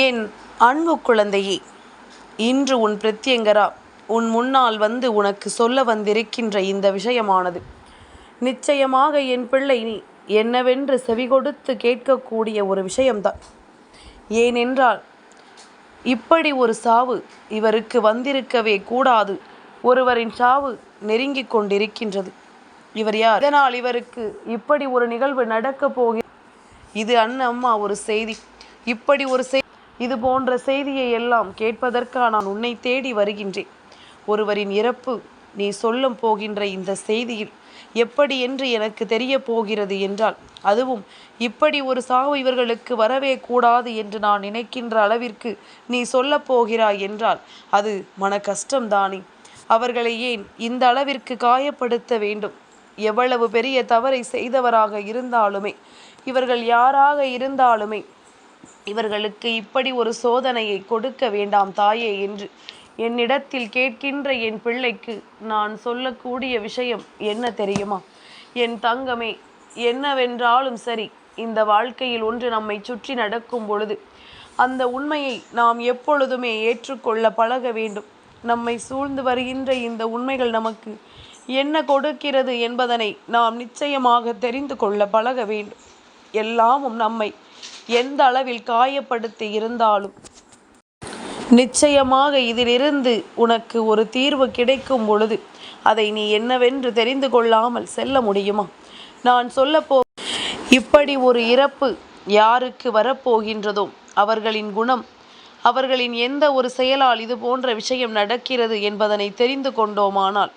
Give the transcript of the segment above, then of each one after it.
என் அன்பு குழந்தையே இன்று உன் பிரத்யங்கரா உன் முன்னால் வந்து உனக்கு சொல்ல வந்திருக்கின்ற இந்த விஷயமானது. நிச்சயமாக என் பிள்ளை நீ என்னவென்று செவி கொடுத்து கேட்கக்கூடிய ஒரு விஷயம்தான். ஏனென்றால் இப்படி ஒரு சாவு இவருக்கு வந்திருக்கவே கூடாது. ஒருவரின் சாவு நெருங்கிக் கொண்டிருக்கின்றது. இவர் யார்? இதனால் இவருக்கு இப்படி ஒரு நிகழ்வு நடக்கப் போகிறது. இது அண்ணம்மா ஒரு செய்தி. இப்படி ஒரு செய்தி இது போன்ற செய்தியை எல்லாம் கேட்பதற்காக நான் உன்னை தேடி வருகின்றேன். ஒருவரின் இறப்பு நீ சொல்லும் போகின்ற இந்த செய்தியில் எப்படி என்று எனக்கு தெரிய போகிறது என்றால் அதுவும் இப்படி ஒரு சாவு இவர்களுக்கு வரவே கூடாது என்று நான் நினைக்கின்ற அளவிற்கு நீ சொல்லப் போகிறாய் என்றால் அது மன கஷ்டம்தானே அவர்களை ஏன் இந்த அளவிற்கு காயப்படுத்த வேண்டும்? எவ்வளவு பெரிய தவறை செய்தவராக இருந்தாலுமே இவர்கள் யாராக இருந்தாலுமே இவர்களுக்கு இப்படி ஒரு சோதனையை கொடுக்க வேண்டாம் தாயே என்று என்னிடத்தில் கேட்கின்ற என் பிள்ளைக்கு நான் சொல்லக்கூடிய விஷயம் என்ன தெரியுமா? என் தங்கமே என்னவென்றாலும் சரி இந்த வாழ்க்கையில் ஒன்று நம்மை சுற்றி நடக்கும் பொழுது அந்த உண்மையை நாம் எப்பொழுதுமே ஏற்றுக்கொள்ள பழக வேண்டும். நம்மை சூழ்ந்து வருகின்ற இந்த உண்மைகள் நமக்கு என்ன கொடுக்கிறது என்பதனை நாம் நிச்சயமாக தெரிந்து கொள்ள பழக வேண்டும். எல்லாமும் நம்மை எந்த அளவில் காயப்படுத்தி இருந்தாலும். நிச்சயமாக இதிலிருந்து உனக்கு ஒரு தீர்வு கிடைக்கும் பொழுது அதை நீ என்னவென்று தெரிந்து கொள்ளாமல் செல்ல முடியுமா? நான் சொல்லப்போ இப்படி ஒரு இறப்பு யாருக்கு வரப்போகின்றதோ அவர்களின் குணம் அவர்களின் எந்த ஒரு செயலால் இது போன்ற விஷயம் நடக்கிறது என்பதனை தெரிந்து கொண்டோமானால்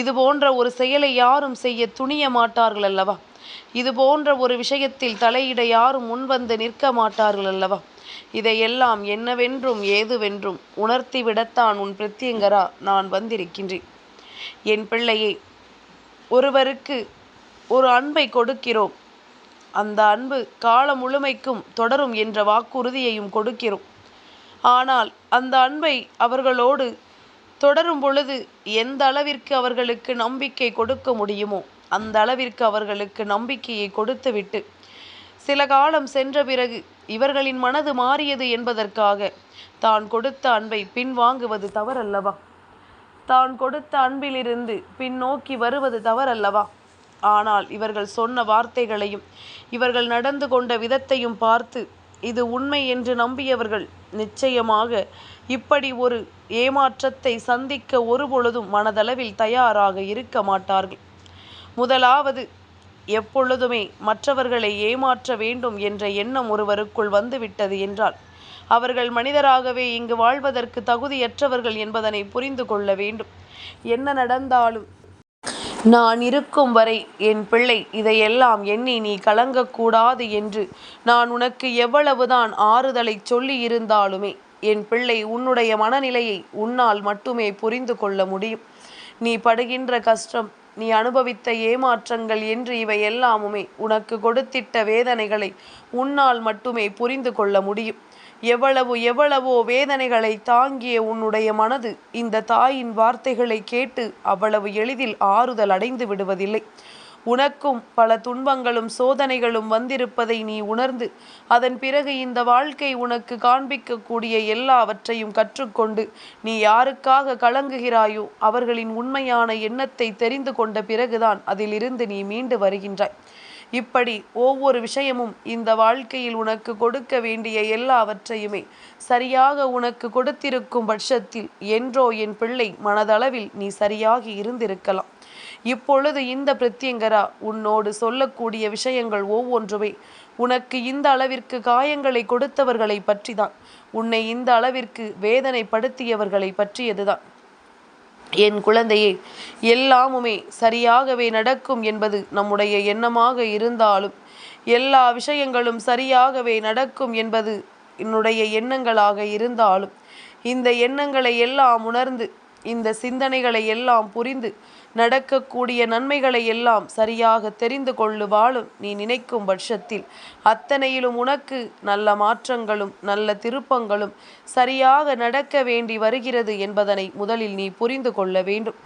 இது போன்ற ஒரு செயலை யாரும் செய்ய துணிய மாட்டார்கள் அல்லவா? இது போன்ற ஒரு விஷயத்தில் தலையிட யாரும் முன்வந்து நிற்க மாட்டார்கள் அல்லவா? இதையெல்லாம் என்னவென்றும் ஏதுவென்றும் உணர்த்திவிடத்தான் உன் பிரத்யங்கரா நான் வந்திருக்கின்றேன். என் பிள்ளையை ஒருவருக்கு ஒரு அன்பை கொடுக்கிறோம். அந்த அன்பு காலம் முழுமைக்கும் தொடரும் என்ற வாக்குறுதியையும் கொடுக்கிறோம். ஆனால் அந்த அன்பை அவர்களோடு தொடரும் பொழுது எந்த அளவிற்கு அவர்களுக்கு நம்பிக்கை கொடுக்க முடியுமோ அந்த அளவிற்கு அவர்களுக்கு நம்பிக்கையை கொடுத்துவிட்டு சில காலம் சென்ற பிறகு இவர்களின் மனது மாறியது என்பதற்காக தான் கொடுத்த அன்பை பின்வாங்குவது தவறல்லவா? தான் கொடுத்த அன்பிலிருந்து பின்னோக்கி வருவது தவறல்லவா? ஆனால் இவர்கள் சொன்ன வார்த்தைகளையும் இவர்கள் நடந்து கொண்ட விதத்தையும் பார்த்து இது உண்மை என்று நம்பியவர்கள் நிச்சயமாக இப்படி ஒரு ஏமாற்றத்தை சந்திக்க ஒருபொழுதும் மனதளவில் தயாராக இருக்க மாட்டார்கள். முதலாவது எப்பொழுதுமே மற்றவர்களை ஏமாற்ற வேண்டும் என்ற எண்ணம் ஒருவருக்குள் வந்துவிட்டது என்றால் அவர்கள் மனிதராகவே இங்கு வாழ்வதற்கு தகுதியற்றவர்கள் என்பதனை புரிந்து கொள்ள வேண்டும். என்ன நடந்தாலும் நான் இருக்கும் வரை என் பிள்ளை இதையெல்லாம் எண்ணி நீ கலங்கக்கூடாது என்று நான் உனக்கு எவ்வளவுதான் ஆறுதலை சொல்லி இருந்தாலுமே என் பிள்ளை உன்னுடைய மனநிலையை உன்னால் மட்டுமே புரிந்து கொள்ள முடியும். நீ படுகின்ற கஷ்டம் நீ அனுபவித்த ஏமாற்றங்கள் என்று இவை எல்லாமுமே உனக்கு கொடுத்திட்ட வேதனைகளை உன்னால் மட்டுமே புரிந்து கொள்ள முடியும். எவ்வளவு எவ்வளவோ வேதனைகளை தாங்கிய உன்னுடைய மனது இந்த தாயின் வார்த்தைகளை கேட்டு அவ்வளவு எளிதில் ஆறுதல் அடைந்து விடுவதில்லை. உனக்கும் பல துன்பங்களும் சோதனைகளும் வந்திருப்பதை நீ உணர்ந்து அதன் பிறகு இந்த வாழ்க்கை உனக்கு காண்பிக்கக்கூடிய எல்லாவற்றையும் கற்றுக்கொண்டு நீ யாருக்காக கலங்குகிறாயோ அவர்களின் உண்மையான எண்ணத்தை தெரிந்து கொண்ட பிறகுதான் அதிலிருந்து நீ மீண்டு வருகின்றாய். இப்படி ஒவ்வொரு விஷயமும் இந்த வாழ்க்கையில் உனக்கு கொடுக்க வேண்டிய எல்லாவற்றையுமே சரியாக உனக்கு கொடுத்திருக்கும் பட்சத்தில் என்றோ என் பிள்ளை மனதளவில் நீ சரியாக இருந்திருக்கலாம். இப்பொழுது இந்த பிரத்யங்கரா உன்னோடு சொல்லக்கூடிய விஷயங்கள் ஒவ்வொன்றுமே. உனக்கு இந்த அளவிற்கு காயங்களை கொடுத்தவர்களை பற்றிதான். உன்னை இந்த அளவிற்கு வேதனைப்படுத்தியவர்களை பற்றியதுதான். என் குழந்தையே எல்லாமுமே சரியாகவே நடக்கும் என்பது நம்முடைய எண்ணமாக இருந்தாலும் எல்லா விஷயங்களும் சரியாகவே நடக்கும் என்பது என்னுடைய எண்ணங்களாக இருந்தாலும் இந்த எண்ணங்களை எல்லாம் உணர்ந்து இந்த சிந்தனைகளை எல்லாம் புரிந்து நடக்கக்கூடிய நன்மைகளை எல்லாம் சரியாக தெரிந்து கொள்ளுவாளும் நீ நினைக்கும் பட்சத்தில். அத்தனையிலும் உனக்கு நல்ல மாற்றங்களும் நல்ல திருப்பங்களும் சரியாக நடக்க வேண்டி வருகிறது என்பதனை முதலில் நீ புரிந்து கொள்ள வேண்டும்.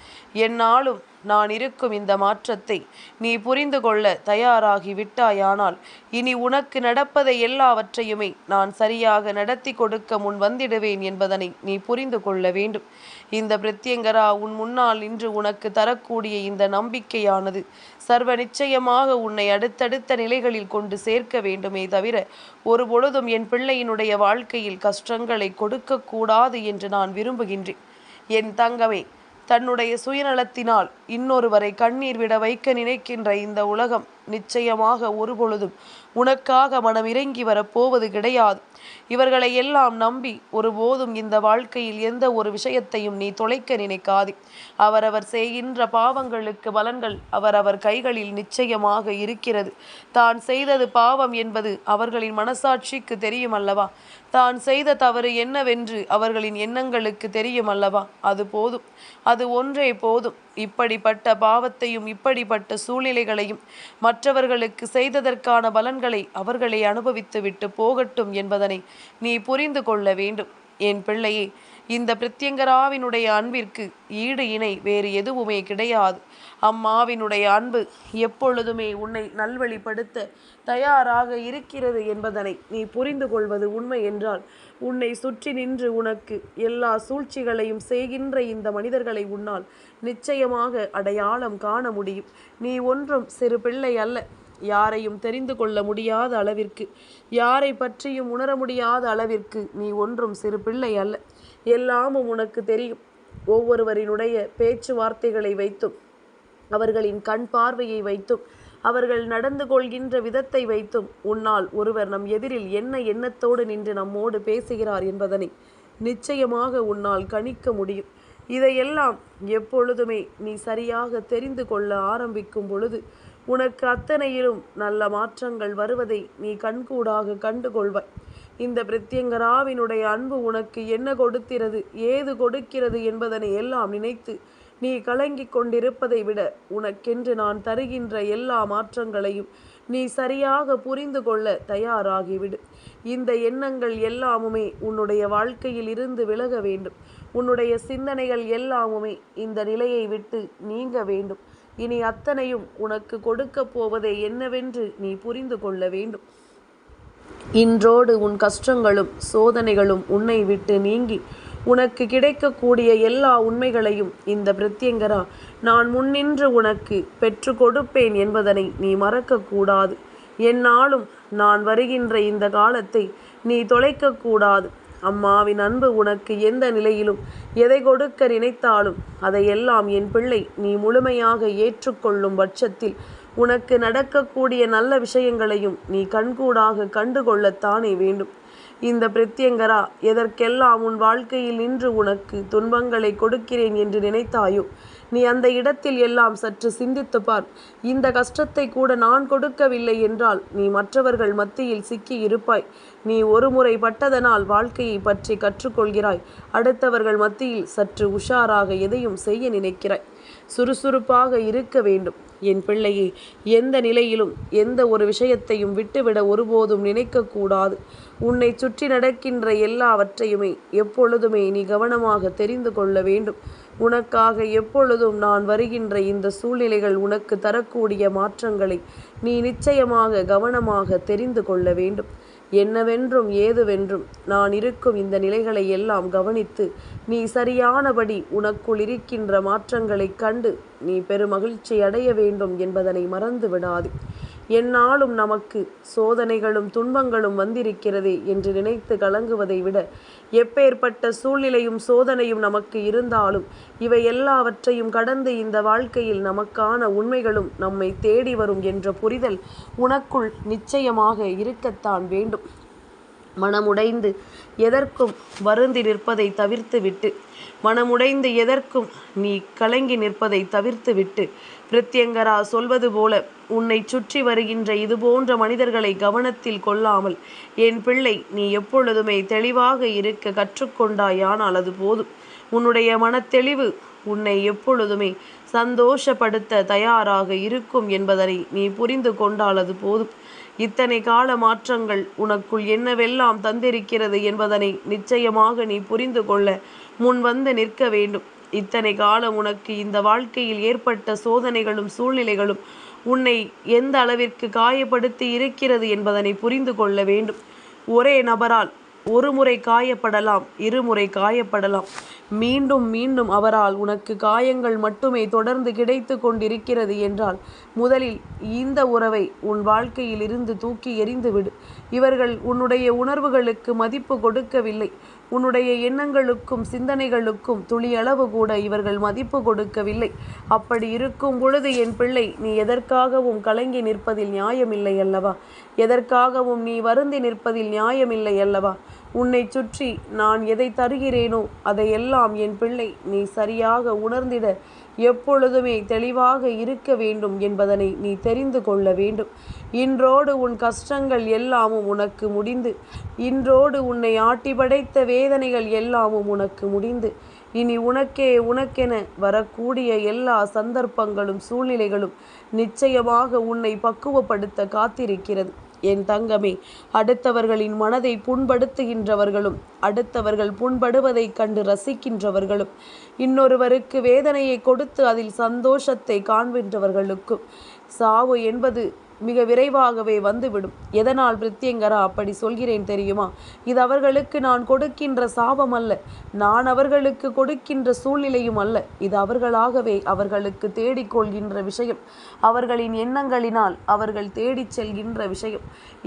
என்னாலும் நான் இருக்கும் இந்த மாற்றத்தை நீ புரிந்து கொள்ள தயாராகி விட்டாயானால் இனி உனக்கு நடப்பதை எல்லாவற்றையுமே நான் சரியாக நடத்தி கொடுக்க முன் வந்திடுவேன் என்பதனை நீ புரிந்து கொள்ள வேண்டும். இந்த பிரத்யங்கரா உன் முன்னால் இன்று உனக்கு தரக்கூடிய இந்த நம்பிக்கையானது சர்வ நிச்சயமாக உன்னை அடுத்தடுத்த நிலைகளில் கொண்டு சேர்க்க வேண்டுமே தவிர ஒரு பொழுதும் என் பிள்ளையினுடைய வாழ்க்கையில் கஷ்டங்களை கொடுக்கக்கூடாது என்று நான் விரும்புகின்றேன். என் தங்கமே தன்னுடைய சுயநலத்தினால் இன்னொருவரை கண்ணீர் விட வைக்க நினைக்கின்ற இந்த உலகம் நிச்சயமாக ஒருபொழுதும் உனக்காக மனம் இறங்கி வரப்போவது கிடையாது. இவர்களை எல்லாம் நம்பி ஒருபோதும் இந்த வாழ்க்கையில் எந்த ஒரு விஷயத்தையும் நீ தொலைக்க நினைக்காதே. அவரவர் செய்கின்ற பாவங்களுக்கு பலன்கள் அவரவர் கைகளில் நிச்சயமாக இருக்கிறது. தான் செய்தது பாவம் என்பது அவர்களின் மனசாட்சிக்கு தெரியும் அல்லவா? தான் செய்த தவறு என்னவென்று அவர்களின் எண்ணங்களுக்கு தெரியும் அல்லவா? அது போதும். அது ஒன்றே போதும். இப்படிப்பட்ட பாவத்தையும் இப்படிப்பட்ட சூழ்நிலைகளையும் மற்றவர்களுக்கு செய்ததற்கான பலன்களை அவர்களை அனுபவித்துவிட்டு போகட்டும் என்பதனை நீ புரிந்து கொள்ள வேண்டும். என் பிள்ளையே இந்த பிரத்யங்கராவினுடைய அன்பிற்கு ஈடு இணை வேறு எதுவுமே கிடையாது. அம்மாவினுடைய அன்பு எப்பொழுதுமே உன்னை நல்வழிப்படுத்த தயாராக இருக்கிறது என்பதனை நீ புரிந்து கொள்வது உண்மை என்றால் உன்னை சுற்றி நின்று உனக்கு எல்லா சூழ்ச்சிகளையும் செய்கின்ற இந்த மனிதர்களை உன்னால் நிச்சயமாக அடையாளம் காண முடியும். நீ ஒன்றும் சிறு பிள்ளை அல்ல. யாரையும் தெரிந்து கொள்ள முடியாத அளவிற்கு யாரை பற்றியும் உணர முடியாத அளவிற்கு நீ ஒன்றும் சிறு பிள்ளை அல்ல. எல்லாமும் உனக்கு தெரியும். ஒவ்வொருவரினுடைய பேச்சுவார்த்தைகளை வைத்தும் அவர்களின் கண் பார்வையை வைத்தும் அவர்கள் நடந்து கொள்கின்ற விதத்தை வைத்தும் உன்னால் ஒருவர் நம் எதிரில் என்ன எண்ணத்தோடு நின்று நம்மோடு பேசுகிறார் என்பதனை நிச்சயமாக உன்னால் கணிக்க முடியும். இதையெல்லாம் எப்பொழுதுமே நீ சரியாக தெரிந்து கொள்ள ஆரம்பிக்கும் பொழுது உனக்கு அத்தனையிலும் நல்ல மாற்றங்கள் வருவதை நீ கண்கூடாக கண்டுகொள்வாய். இந்த பிரத்யங்கராவினுடைய அன்பு உனக்கு என்ன கொடுக்கிறது? ஏது கொடுக்கிறது என்பதனை எல்லாம் நினைத்து நீ கலங்கிக் கொண்டிருப்பதை விட உனக்கென்று நான் தருகின்ற எல்லா மாற்றங்களையும் நீ சரியாக புரிந்து கொள்ள தயாராகிவிடு. இந்த எண்ணங்கள் எல்லாமுமே உன்னுடைய வாழ்க்கையில் இருந்து விலக வேண்டும். உன்னுடைய சிந்தனைகள் எல்லாமுமே இந்த நிலையை விட்டு நீங்க வேண்டும். இனி அத்தனையும் உனக்கு கொடுக்கப் போவதை என்னவென்று நீ புரிந்து கொள்ள வேண்டும். இன்றோடு உன் கஷ்டங்களும் சோதனைகளும் உன்னை விட்டு நீங்கி உனக்கு கிடைக்கக்கூடிய எல்லா உண்மைகளையும் இந்த பிரத்யங்கரா நான் முன்னின்று உனக்கு பெற்று கொடுப்பேன் என்பதனை நீ மறக்கக்கூடாது. என்னாலும் நான் வருகின்ற இந்த காலத்தை நீ தொலைக்கக்கூடாது. அம்மாவின் அன்பு உனக்கு எந்த நிலையிலும் எதை கொடுக்க நினைத்தாலும் அதையெல்லாம் என் பிள்ளை நீ முழுமையாக ஏற்றுக்கொள்ளும் பட்சத்தில் உனக்கு நடக்கக்கூடிய நல்ல விஷயங்களையும் நீ கண்கூடாக கண்டுகொள்ளத்தானே வேண்டும். இந்த பிரத்யங்கரா எதற்கெல்லாம் உன் வாழ்க்கையில் நின்று உனக்கு துன்பங்களை கொடுக்கிறேன் என்று நினைத்தாயோ நீ அந்த இடத்தில் எல்லாம் சற்று சிந்தித்து பார். இந்த கஷ்டத்தை கூட நான் கொடுக்கவில்லை என்றால் நீ மற்றவர்கள் மத்தியில் சிக்கி இருப்பாய். நீ ஒரு முறை பட்டதனால் வாழ்க்கையை பற்றி கற்றுக்கொள்கிறாய். அடுத்தவர்கள் மத்தியில் சற்று உஷாராக எதையும் செய்ய நினைக்கிறாய். சுறுசுறுப்பாக இருக்க வேண்டும். என் பிள்ளையை எந்த நிலையிலும் எந்த ஒரு விஷயத்தையும் விட்டுவிட ஒருபோதும் நினைக்கக்கூடாது. உன்னை சுற்றி நடக்கின்ற எல்லாவற்றையுமே எப்பொழுதுமே நீ கவனமாக தெரிந்து கொள்ள வேண்டும். உனக்காக எப்பொழுதும் நான் வருகின்ற இந்த சூழ்நிலைகள் உனக்கு தரக்கூடிய மாற்றங்களை நீ நிச்சயமாக கவனமாக தெரிந்து கொள்ள வேண்டும். என்னவென்றும் ஏதுவென்றும் நான் இருக்கும் இந்த நிலைகளை எல்லாம் கவனித்து நீ சரியானபடி உனக்குள் இருக்கின்ற மாற்றங்களைக் கண்டு நீ பெருமகிழ்ச்சி அடைய வேண்டும் என்பதனை மறந்து விடாது எந்நாளும் நமக்கு சோதனைகளும் துன்பங்களும் வந்திருக்கிறதே என்று நினைத்து கலங்குவதை விட எப்பேற்பட்ட சூழ்நிலையும் சோதனையும் நமக்கு இருந்தாலும் இவை எல்லாவற்றையும் கடந்து இந்த வாழ்க்கையில் நமக்கான உண்மைகளும் நம்மை தேடி வரும் என்ற புரிதல் உனக்குள் நிச்சயமாக இருக்கத்தான் வேண்டும். மனமுடைந்து எதற்கும் வருந்தி நிற்பதை தவிர்த்துவிட்டு மனமுடைந்து எதற்கும் நீ கலங்கி நிற்பதை தவிர்த்துவிட்டு பிரத்யங்கரா சொல்வது போல உன்னை சுற்றி வருகின்ற இது போன்ற மனிதர்களை கவனத்தில் கொள்ளாமல் என் பிள்ளை நீ எப்பொழுதுமே தெளிவாக இருக்க கற்றுக்கொண்டாயானால் அது போதும். உன்னுடைய மனத்தெளிவு உன்னை எப்பொழுதுமே சந்தோஷப்படுத்த தயாராக இருக்கும் என்பதனை நீ புரிந்து கொண்டால் அது போதும். இத்தனை கால மாற்றங்கள் உனக்குள் என்னவெல்லாம் தந்திருக்கிறது என்பதனை நிச்சயமாக நீ புரிந்து கொள்ள முன் வந்து நிற்க வேண்டும். இத்தனை காலம் உனக்கு இந்த வாழ்க்கையில் ஏற்பட்ட சோதனைகளும் சூழ்நிலைகளும் உன்னை எந்த அளவிற்கு காயப்படுத்தி இருக்கிறது என்பதனை புரிந்து கொள்ள வேண்டும். ஒரே நபரால் ஒரு முறை காயப்படலாம் இருமுறை காயப்படலாம். மீண்டும் மீண்டும் அவரால் உனக்கு காயங்கள் மட்டுமே தொடர்ந்து கிடைத்து கொண்டிருக்கிறது என்றால் முதலில் இந்த உறவை உன் வாழ்க்கையில் இருந்து தூக்கி எறிந்துவிடு இவர்கள் உன்னுடைய உணர்வுகளுக்கு மதிப்பு கொடுக்கவில்லை. உன்னுடைய எண்ணங்களுக்கும் சிந்தனைகளுக்கும் துளியளவு கூட இவர்கள் மதிப்பு கொடுக்கவில்லை. அப்படி இருக்கும் பொழுது என் பிள்ளை நீ எதற்காகவும் கலங்கி நிற்பதில் நியாயமில்லை அல்லவா? எதற்காகவும் நீ வருந்தி நிற்பதில் நியாயமில்லை அல்லவா? உன்னை சுற்றி நான் எதை தருகிறேனோ அதையெல்லாம் என் பிள்ளை நீ சரியாக உணர்ந்திட எப்பொழுதுமே தெளிவாக இருக்க வேண்டும் என்பதனை நீ தெரிந்து கொள்ள வேண்டும். இன்றோடு உன் கஷ்டங்கள் எல்லாமும் உனக்கு முடிந்து இன்றோடு உன்னை ஆட்டி படைத்த வேதனைகள் எல்லாமும் உனக்கு முடிந்து. இனி உனக்கே உனக்கென வரக்கூடிய எல்லா சந்தர்ப்பங்களும் சூழ்நிலைகளும் நிச்சயமாக உன்னை பக்குவப்படுத்த காத்திருக்கிறது. என் தங்கமே அடுத்தவர்களின் மனதை புண்படுத்துகின்றவர்களும் அடுத்தவர்கள் புண்படுவதை கண்டு ரசிக்கின்றவர்களும் இன்னொருவருக்கு வேதனையை கொடுத்து அதில் சந்தோஷத்தை காண்கின்றவர்களுக்கும் சாவு என்பது மிக விரைவாகவே வந்துவிடும். எதனால் பிரித்தியங்கரா அப்படி சொல்கிறேன் தெரியுமா? இது அவர்களுக்கு நான் கொடுக்கின்ற சாபம் அல்ல. நான் அவர்களுக்கு கொடுக்கின்ற சூழ்நிலையும் அல்ல. இது அவர்களாகவே அவர்களுக்கு தேடிக்கொள்கின்ற விஷயம். அவர்களின் எண்ணங்களினால் அவர்கள் தேடிச் செல்கின்ற விஷயம்.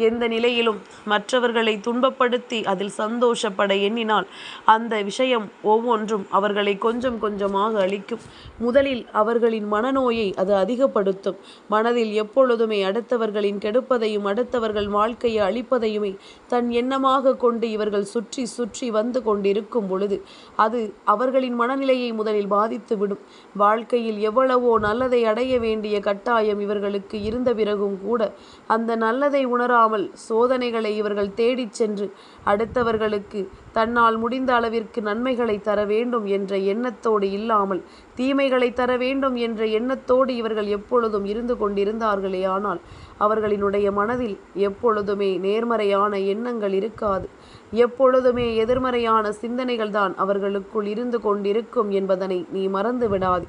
எந்த நிலையிலும் மற்றவர்களை துன்பப்படுத்தி அதில் சந்தோஷப்பட எண்ணினால் அந்த விஷயம் ஒவ்வொன்றும் அவர்களை கொஞ்சம் கொஞ்சமாக அளிக்கும் முதலில் அவர்களின் மனநோயை அது அதிகப்படுத்தும். மனதில் எப்பொழுதுமே அடுத்த அடுத்தவர்களின் கெடுப்பதையும் அடுத்தவர்கள் வாழ்க்கையை அழிப்பதையுமே தன் எண்ணமாக கொண்டு இவர்கள் சுற்றி சுற்றி வந்து கொண்டிருக்கும் பொழுது அது அவர்களின் மனநிலையை முதலில் பாதித்துவிடும். வாழ்க்கையில் எவ்வளவோ நல்லதை அடைய வேண்டிய கட்டாயம் இவர்களுக்கு இருந்த பிறகும் கூட அந்த நல்லதை உணராமல் சோதனைகளை இவர்கள் தேடிச் சென்று அடுத்தவர்களுக்கு தன்னால் முடிந்த அளவிற்கு நன்மைகளை தர வேண்டும் என்ற எண்ணத்தோடு இல்லாமல் தீமைகளை தர வேண்டும் என்ற எண்ணத்தோடு இவர்கள் எப்பொழுதும் இருந்து கொண்டிருந்தார்களே ஆனால் அவர்களினுடைய மனதில் எப்பொழுதுமே நேர்மறையான எண்ணங்கள் இருக்காது. எப்பொழுதுமே எதிர்மறையான சிந்தனைகள் தான் அவர்களுக்குள் இருந்து கொண்டிருக்கும் என்பதனை நீ மறந்து விடாது.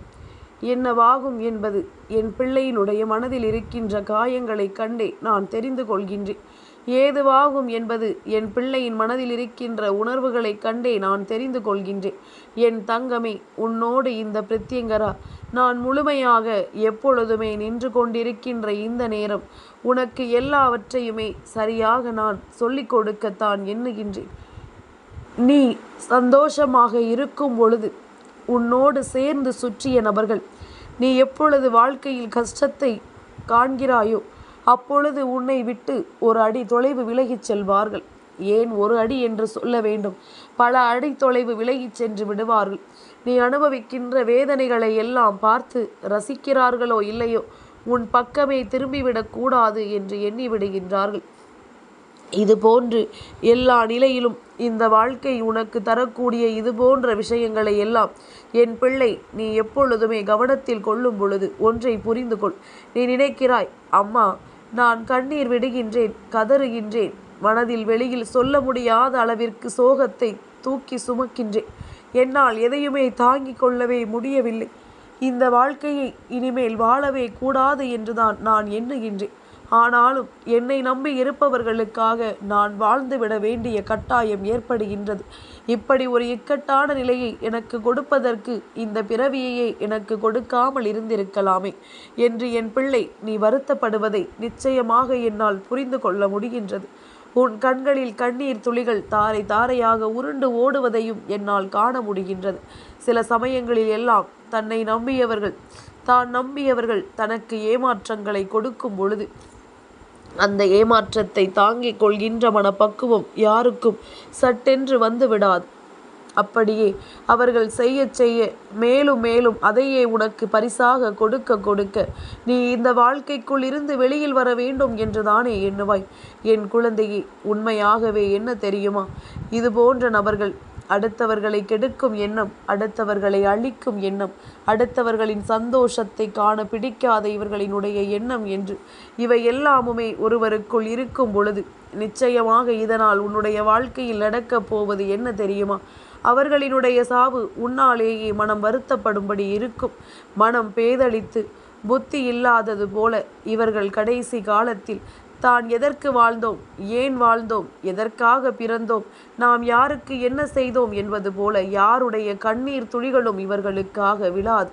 என்னவாகும் என்பது என் பிள்ளையினுடைய மனதில் இருக்கின்ற காயங்களைக் கண்டே நான் தெரிந்து கொள்கின்றேன். ஏதுவாகும் என்பது என் பிள்ளையின் மனதில் இருக்கின்ற உணர்வுகளைக் கண்டே நான் தெரிந்து கொள்கின்றேன். என் தங்கமே உன்னோடு இந்த பிரத்யங்கரா நான் முழுமையாக எப்பொழுதுமே நின்று கொண்டிருக்கின்ற இந்த நேரம் உனக்கு எல்லாவற்றையுமே சரியாக நான் சொல்லிக் கொடுக்கத்தான் எண்ணுகின்றேன். நீ சந்தோஷமாக இருக்கும் பொழுது உன்னோடு சேர்ந்து சுற்றிய நபர்கள் நீ எப்பொழுது வாழ்க்கையில் கஷ்டத்தை காண்கிறாயோ அப்பொழுது உன்னை விட்டு ஒரு அடி தொலைவு விலகிச் செல்வார்கள். ஏன் ஒரு அடி என்று சொல்ல வேண்டும். பல அடி தொலைவு விலகிச் சென்று விடுவார்கள். நீ அனுபவிக்கின்ற வேதனைகளை எல்லாம் பார்த்து ரசிக்கிறார்களோ இல்லையோ உன் பக்கமே திரும்பிவிடக்கூடாது என்று எண்ணி விடுகின்றார்கள். இது போன்று எல்லா நிலையிலும் இந்த வாழ்க்கை உனக்கு தரக்கூடிய இது போன்ற விஷயங்களை எல்லாம் என் பிள்ளை நீ எப்பொழுதுமே கவனத்தில் கொள்ளும் பொழுது ஒன்றை புரிந்து கொள். நீ நினைக்கிறாய் அம்மா நான் கண்ணீர் விடுகின்றேன் கதறுகின்றேன். மனதில் வெளியில் சொல்ல முடியாத அளவிற்கு சோகத்தை தூக்கி சுமக்கின்றேன். என்னால் எதையுமே தாங்கிக் கொள்ளவே முடியவில்லை. இந்த வாழ்க்கையை இனிமேல் வாழவே கூடாது என்றுதான் நான் எண்ணுகின்றேன். ஆனாலும் என்னை நம்பி இருப்பவர்களுக்காக நான் வாழ்ந்துவிட வேண்டிய கட்டாயம் ஏற்படுகின்றது. இப்படி ஒரு இக்கட்டான நிலையை எனக்கு கொடுப்பதற்கு இந்த பிறவியையே எனக்கு கொடுக்காமல் இருந்திருக்கலாமே என்று என் பிள்ளை நீ வருத்தப்படுவதை நிச்சயமாக என்னால் புரிந்து கொள்ள முடிகின்றது. உன் கண்களில் கண்ணீர் துளிகள் தாரை தாரையாக உருண்டு ஓடுவதையும் என்னால் காண முடிகின்றது. சில சமயங்களில் எல்லாம் தன்னை நம்பியவர்கள் தான் நம்பியவர்கள் தனக்கு ஏமாற்றங்களை கொடுக்கும் பொழுது அந்த ஏமாற்றத்தை தாங்கிக் கொள்கின்ற மனப்பக்குவம் யாருக்கும் சட்டென்று வந்துவிடாது. அப்படியே அவர்கள் செய்ய செய்ய மேலும் மேலும் அதையே உனக்கு பரிசாக கொடுக்க கொடுக்க நீ இந்த வாழ்க்கைக்குள் இருந்து வெளியில் வர வேண்டும் என்று தானே எண்ணுவாய்? என் குழந்தையே உண்மையாகவே என்ன தெரியுமா? இது போன்ற நபர்கள் அடுத்தவர்களை கெடுக்கும் எண்ணம் அடுத்தவர்களை அழிக்கும் எண்ணம் அடுத்தவர்களின் சந்தோஷத்தை காண பிடிக்காத இவர்களினுடைய எண்ணம் என்று. இவை எல்லாமுமே ஒருவருக்குள் இருக்கும் பொழுது நிச்சயமாக இதனால் உன்னுடைய வாழ்க்கையில் நடக்கப் போவது என்ன தெரியுமா? அவர்களினுடைய சாவு உன்னாலேயே மனம் வருத்தப்படும்படி இருக்கும். மனம் பேதளித்து புத்தி இல்லாதது போல இவர்கள் கடைசி காலத்தில் தான் எதற்கு வாழ்ந்தோம்? ஏன் வாழ்ந்தோம்? எதற்காக பிறந்தோம்? நாம் யாருக்கு என்ன செய்தோம் என்பது போல யாருடைய கண்ணீர் துளிகளும் இவர்களுக்காக விழாது.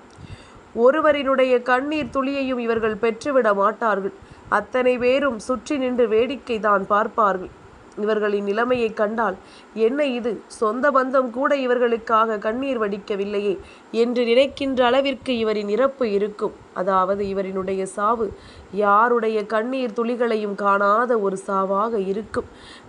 ஒருவரினுடைய கண்ணீர் துளியையும் இவர்கள் பெற்றுவிட மாட்டார்கள். அத்தனை பேரும் சுற்றி நின்று வேடிக்கை தான் பார்ப்பார்கள். இவர்களின் நிலைமையை கண்டால் என்ன இது? சொந்த பந்தம் கூட இவர்களுக்காக கண்ணீர் வடிக்கவில்லையே என்று நினைக்கின்ற அளவிற்கு இவரின் இறப்பு இருக்கும். அதாவது இவரினுடைய சாவு யாருடைய கண்ணீர் துளிகளையும் காணாத ஒரு சாவாக இருக்கும்.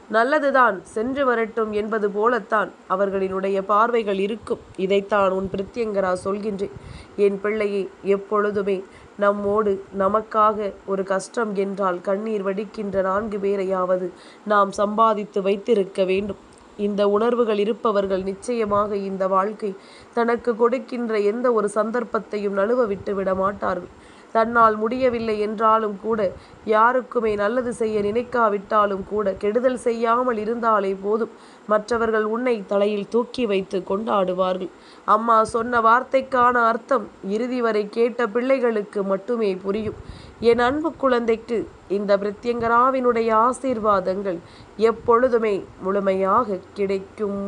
நல்லதுதான் சென்று வரட்டும் என்பது போலத்தான் அவர்களினுடைய பார்வைகள் இருக்கும். இதைத்தான் உன் பிரித்தியங்கரா சொல்கின்றேன். என் பிள்ளையை எப்பொழுதுமே நம்மோடு நமக்காக ஒரு கஷ்டம் என்றால் கண்ணீர் வடிக்கின்ற நான்கு பேரையாவது நாம் சம்பாதித்து வைத்திருக்க வேண்டும். இந்த உணர்வுகள் இருப்பவர்கள் நிச்சயமாக இந்த வாழ்க்கை தனக்கு கொடுக்கின்ற எந்த ஒரு சந்தர்ப்பத்தையும் நழுவ விட்டு விட மாட்டார்கள். தன்னால் முடியவில்லை என்றாலும் கூட யாருக்குமே நல்லது செய்ய நினைக்காவிட்டாலும் கூட கெடுதல் செய்யாமல் இருந்தாலே போதும். மற்றவர்கள் உன்னை தலையில் தூக்கி வைத்து கொண்டாடுவார்கள். அம்மா சொன்ன வார்த்தைக்கான அர்த்தம் இறுதி வரை கேட்ட பிள்ளைகளுக்கு மட்டுமே புரியும். என் அன்பு குழந்தைக்கு இந்த பிரத்யங்கராவினுடைய ஆசீர்வாதங்கள் எப்பொழுதுமே முழுமையாக கிடைக்கும்.